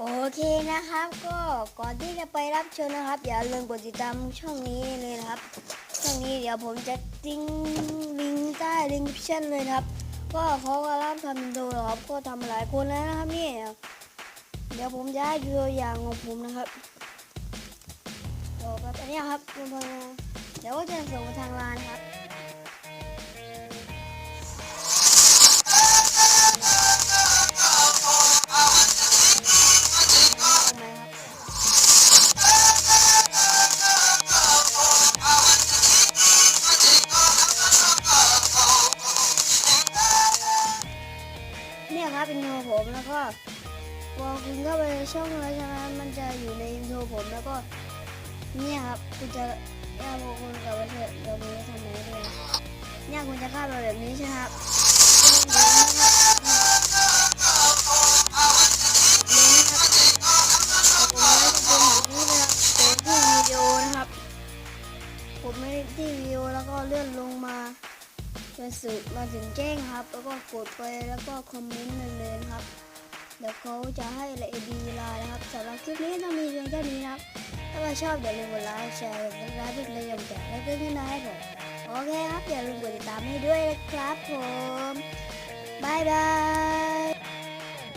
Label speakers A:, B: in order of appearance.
A: โอเคนะครับ ก็ก่อนที่จะไปรับชมนะครับ อย่าลืมกดติดตามช่องนี้เลยนะครับ ช่องนี้เดี๋ยวผมจะทิ้งลิงก์ใต้ลิงก์ชั่นเลยครับ ก็เขากำลังทำดูครับก็ทำหลายคนแล้วนะครับเนี่ยเดี๋ยวผมจะให้ดูตัวอย่างของผมนะครับเดี๋ยวแบอันเนี้ยครับคุณพงษ์เดี๋ยวก็จะส่งทางไลน์ครับ เนี่ยครับเป็นโทรผมแล้วก็พอคุณเข้าไปช่องแล้วใช่ไหมมันจะอยู่ในโทรผมแล้วก็เนี่ยครับคุณจะเนี่ยพอคุณกลับไปเถอะเดี๋ยวนี้ทำไหนเลยเนี่ยคุณจะเข้าไปแบบนี้ใช่ไหมครับเนะครับเลยครับผมไลฟ์เป็นแบบนี้นะครับเป็นที่มีโอนะครับผมไม่ได้ที่วิดีโอแล้วก็เลื่อนลงมา จะสืบมาถึงแจ้งครับ แล้วก็กดไปแล้วก็คอมเมนต์เลยนะครับ เดี๋ยวเขาจะให้ละเอียดดีไลน์นะครับสำหรับคลิปนี้ต้องมีเพียงแค่นี้นะครับ ถ้าใครชอบอย่าลืมกดไลค์แชร์กดติดตามเพื่อเป็นกำลังใจและก็เงินให้ผมโอเคครับอย่าลืมกดติดตามให้ด้วยนะครับผมบายบาย